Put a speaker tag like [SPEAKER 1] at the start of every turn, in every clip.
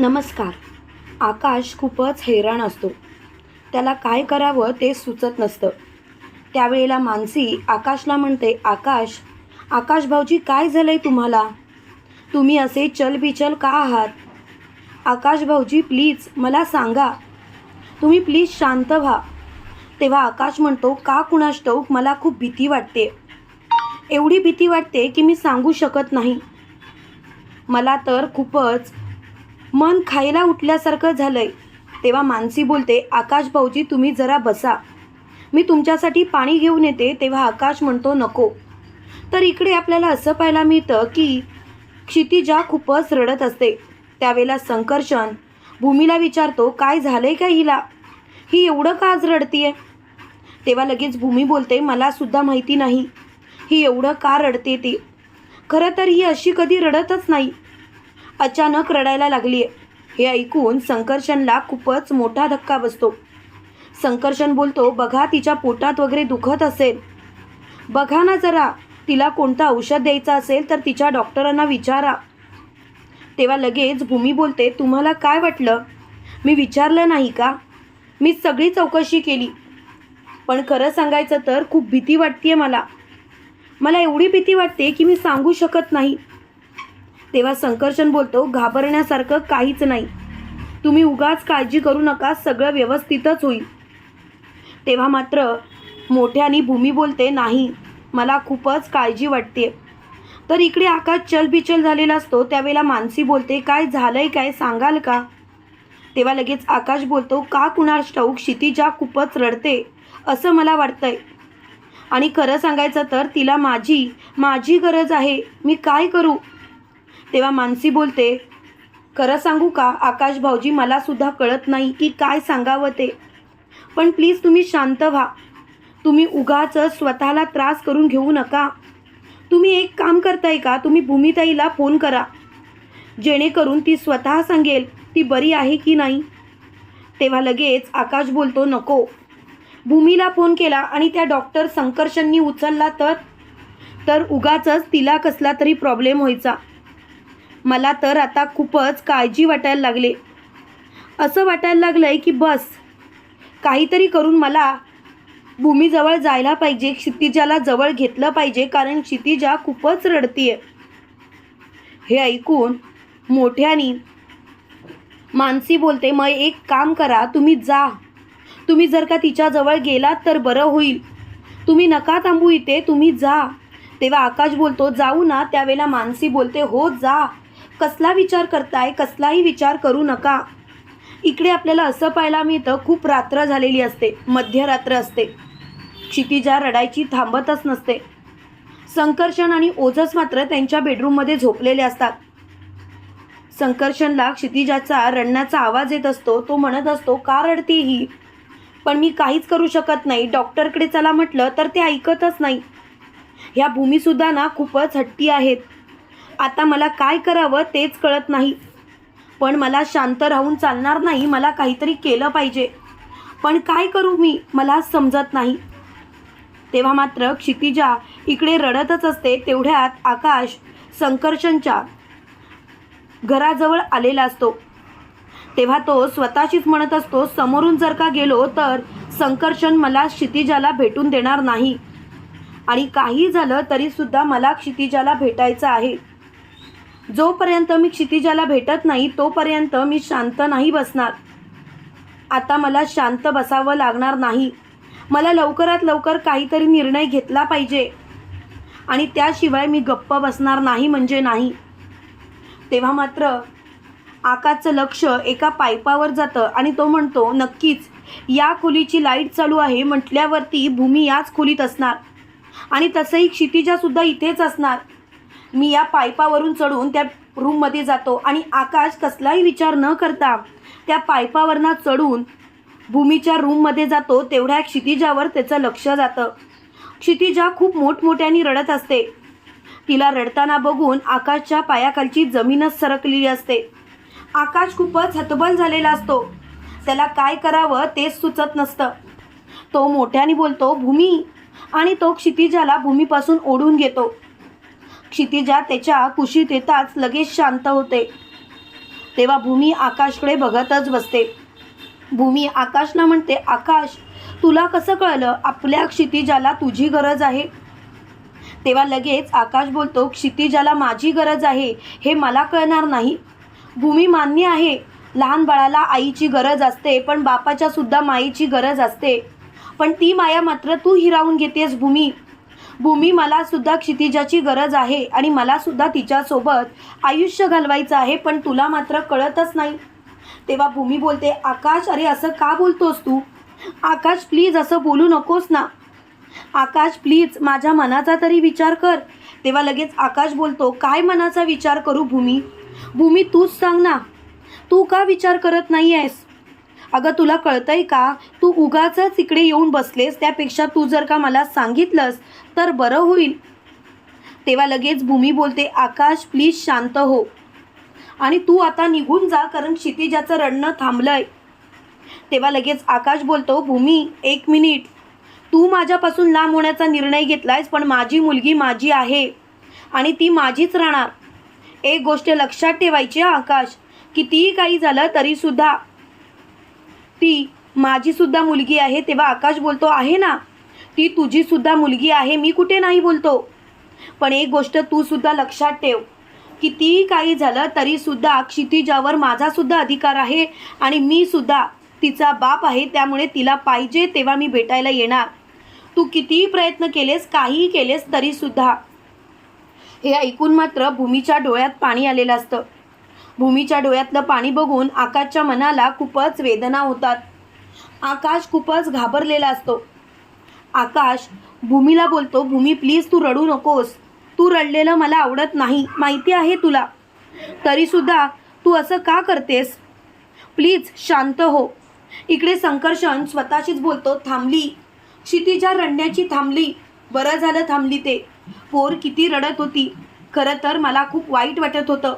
[SPEAKER 1] नमस्कार. आकाश खूपच हैराण असतो. त्याला काय करावं ते सुचत नसतं. त्यावेळेला मानसी आकाशला म्हणते आकाश आकाश भाऊजी काय आहे तुम्हाला? तुम्ही असे चलबिचल का आहात? आकाश भाऊजी प्लीज मला सांगा. तुम्ही प्लीज शांत व्हा. तेव्हा आकाश म्हणतो का कुणास ठाऊक मला खूप भीती वाटते. एवढी भीती वाटते की मी सांगू शकत नाही. मला तर खूपच मन खायला उठल्यासारखं झालंय. तेव्हा मानसी बोलते आकाश भाऊजी तुम्ही जरा बसा. मी तुमच्यासाठी पाणी घेऊन येते तेव्हा आकाश म्हणतो नको. तर इकडे आपल्याला असं पाहायला मिळतं की क्षितिजा खूपच रडत असते त्यावेळेला संकर्षण भूमीला विचारतो काय झालंय का हिला? ही एवढं का आज रडतीये? तेव्हा लगेच भूमी बोलते मला सुद्धा माहिती नाही. ही एवढं का रडते ती? खरं तर ही अशी कधी रडतच नाही. अचानक रडायला लागली आहे हे ऐकून संकर्षणला खूपच मोठा धक्का बसतो. संकर्षण बोलतो बघा तिच्या पोटात वगैरे दुखत असेल. बघा ना जरा तिला कोणतं औषध द्यायचं असेल तर तिच्या डॉक्टरांना विचारा. तेव्हा लगेच भूमी बोलते तुम्हाला काय वाटलं? मी विचारलं नाही का? मी सगळी चौकशी केली. पण खरं सांगायचं तर खूप भीती वाटते मला. मला एवढी भीती वाटते की मी सांगू शकत नाही. तेव्हा संकर्षण बोलतो घाबरण्यासारखं काहीच नाही. तुम्ही उगाच काळजी करू नका सगळं व्यवस्थितच होईल. तेव्हा मात्र मोठ्यानी भूमी बोलते नाही मला खूपच काळजी वाटते तर इकडे आकाश चलबिचल झालेला असतो त्यावेळेला मानसी बोलते काय झालंय काय सांगाल का? तेव्हा लगेच आकाश बोलतो का कुणास ठाऊक क्षितिजा खूपच रडते असं मला वाटतंय. आणि खरं सांगायचं तर तिला माझी माझी गरज आहे मी काय करू? तेव्हा मानसी बोलते खरं सांगू का? आकाश भाऊजी मला सुद्धा कळत नाही की काय सांगावं ते. पण प्लीज तुम्ही शांत व्हा. तुम्ही उगाच स्वतःला त्रास करून घेऊ नका. तुम्ही एक काम करताय का? तुम्ही भूमिताईला फोन करा. जेणेकरून ती स्वतः सांगेल ती बरी आहे की नाही. तेव्हा लगेच आकाश बोलतो नको. भूमीला फोन केला आणि त्या डॉक्टर संकर्षणनी उचलला तर तर उगाचच तिला कसला तरी प्रॉब्लेम व्हायचा. मला तर आता खूपच काळजी वाटायला लागले. असं वाटायला लागलं आहे की बस काहीतरी करून मला भूमीजवळ जायला पाहिजे क्षितिजाला जवळ घेतलं पाहिजे कारण क्षितिजा खूपच रडतीये. हे ऐकून मोठ्यानी मानसी बोलते मग एक काम करा तुम्ही जा. तुम्ही जर का तिच्याजवळ गेलात तर बरं होईल. तुम्ही नका थांबू इथे तुम्ही जा. तेव्हा आकाश बोलतो जाऊ ना. त्यावेळेला मानसी बोलते हो जा. कसला विचार करताय कसलाही विचार करू नका. इकडे आपल्याला असं पाहायला मिळतं खूप रात्र झालेली असते मध्यरात्र असते. क्षितिजा रडायची थांबतच नसते. संकर्षण आणि ओझस मात्र त्यांच्या बेडरूममध्ये झोपलेले असतात. संकर्षणला क्षितिजाचा रडण्याचा आवाज येत असतो तो म्हणत असतो का रडते ही? पण मी काहीच करू शकत नाही. डॉक्टरकडे चला म्हटलं तर ते ऐकतच नाही. ह्या भूमीसुद्धा ना खूपच हट्टी आहेत. आता मला काय करावं तेच कळत नाही. पण मला शांत राहून चालणार नाही मला काहीतरी केलं पाहिजे. पण काय करू मी मला समजत नाही. तेव्हा मात्र क्षितिजा इकडे रडतच असते तेवढ्यात आकाश संकर्षणच्या घराजवळ आलेला असतो. तेव्हा तो स्वतःशीच म्हणत असतो समोरून जर का गेलो तर संकर्षण मला क्षितिजाला भेटून देणार नाही. आणि काही झालं तरीसुद्धा मला क्षितिजाला भेटायचं आहे. जोपर्यंत मी क्षितिजाला भेटत नाही तोपर्यंत मी शांत नाही बसणार. आता मला शांत बसावं लागणार नाही. मला लवकरात लवकर काहीतरी निर्णय घेतला पाहिजे. आणि त्याशिवाय मी गप्प बसणार नाही म्हणजे नाही. तेव्हा मात्र आकाशचं लक्ष एका पायपावर जातं आणि तो म्हणतो नक्कीच या खोलीची लाइट चालू आहे म्हटल्यावरती भूमी याच खोलीत असणार. आणि तसंही क्षितिजासुद्धा इथेच असणार. मी या पायपावरून चढून त्या रूममध्ये जातो आणि आकाश कसलाही विचार न करता त्या पायपावरनं चढून भूमीच्या रूममध्ये जातो तेवढ्या क्षितिजावर त्याचं लक्ष जातं. क्षितिजा खूप मोठमोठ्याने रडत असते. तिला रडताना बघून आकाशच्या पायाखालची जमीनच सरकलेली असते. आकाश खूपच हतबल झालेला असतो. त्याला काय करावं तेच सुचत नसतं. तो मोठ्याने बोलतो भूमी. आणि तो क्षितिजाला भूमीपासून ओढून घेतो. क्षितिजा त्याच्या कुशीत येताच लगेच शांत होते. तेव्हा भूमी आकाशकडे बघतच बसते. भूमी आकाशला म्हणते आकाश तुला कसं कळलं? आपल्या क्षितिजाला तुझी गरज आहे. तेव्हा लगेच आकाश बोलतो क्षितिजाला माझी गरज आहे. हे मला कळणार नाही. भूमी मान्य आहे. लहान बाळाला आईची गरज असते पण बापाच्या सुद्धा माईची गरज असते. पण ती माया मात्र तू हिरावून घेतेस भूमी. भूमी मला सुद्धा क्षितिजाची गरज आहे आणि मला सुद्धा तिच्यासोबत आयुष्य घालवायचं आहे पण तुला मात्र कळतच नाही. तेव्हा भूमी बोलते आकाश अरे असं का बोलतोस तू? आकाश प्लीज असं बोलू नकोस ना. आकाश प्लीज माझ्या मनाचा तरी विचार कर. तेव्हा लगेच आकाश बोलतो काय मनाचा विचार करू भूमी? भूमी तूच सांग ना. तू का विचार करत नाही आहेस अगं तुला कळतंय का? तू उगाचच इकडे येऊन बसलेस त्यापेक्षा तू जर का मला सांगितलंस तर बरं होईल. तेव्हा लगेच भूमी बोलते आकाश प्लीज शांत हो. आणि तू आता निघून जा कारण क्षितिजाचं रडणं थांबलंय. तेव्हा लगेच आकाश बोलतो भूमी एक मिनिट. तू माझ्यापासून लांब होण्याचा निर्णय घेतलायस पण माझी मुलगी माझी आहे आणि ती माझीच राहणार. एक गोष्ट लक्षात ठेवायची आकाश. कितीही काही झालं तरीसुद्धा ती माझी सुद्धा मुलगी आहे तेव्हा आकाश बोलतो आहे ना? ती तुझी सुद्धा मुलगी आहे मी कुठे नाही बोलतो. पण एक गोष्ट तू सुद्धा लक्षात ठेव कितीही काही झालं तरीसुद्धा क्षितिजावर माझा सुद्धा अधिकार आहे आणि मी सुद्धा तिचा बाप आहे त्यामुळे तिला पाहिजे तेव्हा मी भेटायला येणार. तू कितीही प्रयत्न केलेस काहीही केलेस तरीसुद्धा हे ऐकून मात्र भूमीच्या डोळ्यात पाणी आलेलं असतं. भूमीच्या डोळ्यातलं पाणी बघून आकाशच्या मनाला खूपच वेदना होतात. आकाश खूपच घाबरलेला असतो. आकाश भूमीला बोलतो भूमी प्लीज तू रडू नकोस. तू रडलेलं मला आवडत नाही. माहिती आहे तुला. तरीसुद्धा तू असं का करतेस? प्लीज शांत हो. इकडे संकर्षण स्वतःशीच बोलतो थांबली. क्षितिजा रडण्याची थांबली. बरं झालं थांबली ते. पोर किती रडत होती. खरं तर मला खूप वाईट वाटत होतं.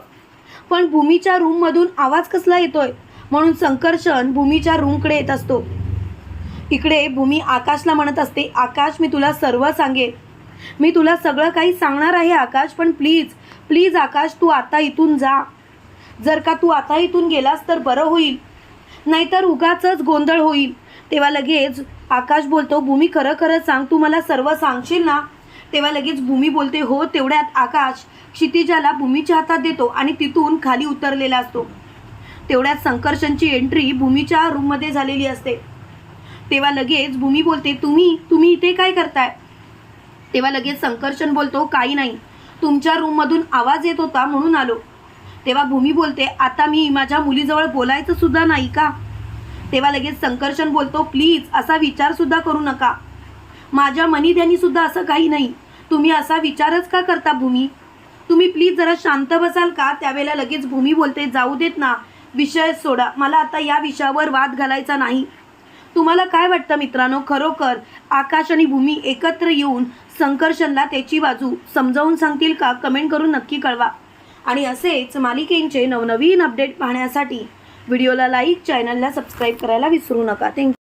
[SPEAKER 1] पण भूमीच्या रूममधून आवाज कसला येतोय? म्हणून संकर्षण भूमीच्या रूमकडे येत असतो. इकडे भूमी आकाशला म्हणत असते आकाश मी तुला सर्व सांगेन. मी तुला सगळं काही सांगणार आहे आकाश पण प्लीज प्लीज आकाश तू आता इथून जा. जर का तू आता इथून गेलास तर बरं होईल. नाहीतर उगाचच गोंधळ होईल. तेव्हा लगेच आकाश बोलतो भूमी खरं खरं सांग. तू मला सर्व सांगशील ना? तेव्हा लगेच भूमी बोलते हो तेवढ्यात आकाश क्षितिजाला भूमीच्या हातात देतो आणि तिथून खाली उतरलेला असतो. तेवढ्यात संकर्षणची एंट्री भूमीच्या रूममध्ये झालेली असते. तेव्हा लगेच भूमी बोलते तुम्ही तुम्ही इथे काय करताय? तेव्हा लगेच संकर्षण बोलतो काही नाही. तुमच्या रूममधून आवाज येत होता म्हणून आलो. तेव्हा भूमी बोलते आता मी माझ्या मुलीजवळ बोलायचं सुद्धा नाही का? तेव्हा लगेच संकर्षण बोलतो प्लीज असा विचारसुद्धा करू नका. माझ्या मनी सुद्धा असं काही नाही. तुम्ही असा विचारच का करता भूमी? तुम्ही प्लीज जरा शांत बसाल का? त्यावेळेला लगेच भूमी बोलते जाऊ देत ना विषय सोडा. मला आता या विषयावर वाद घालायचा नाही. तुम्हाला काय वाटतं मित्रांनो? खरोखर आकाश आणि भूमी एकत्र येऊन संकर्षणला त्याची बाजू समजावून सांगतील का? कमेंट करून नक्की कळवा. आणि असेच मालिकेंचे नवनवीन अपडेट पाहण्यासाठी व्हिडिओला लाईक चॅनलला सबस्क्राईब करायला विसरू नका. थँक्यू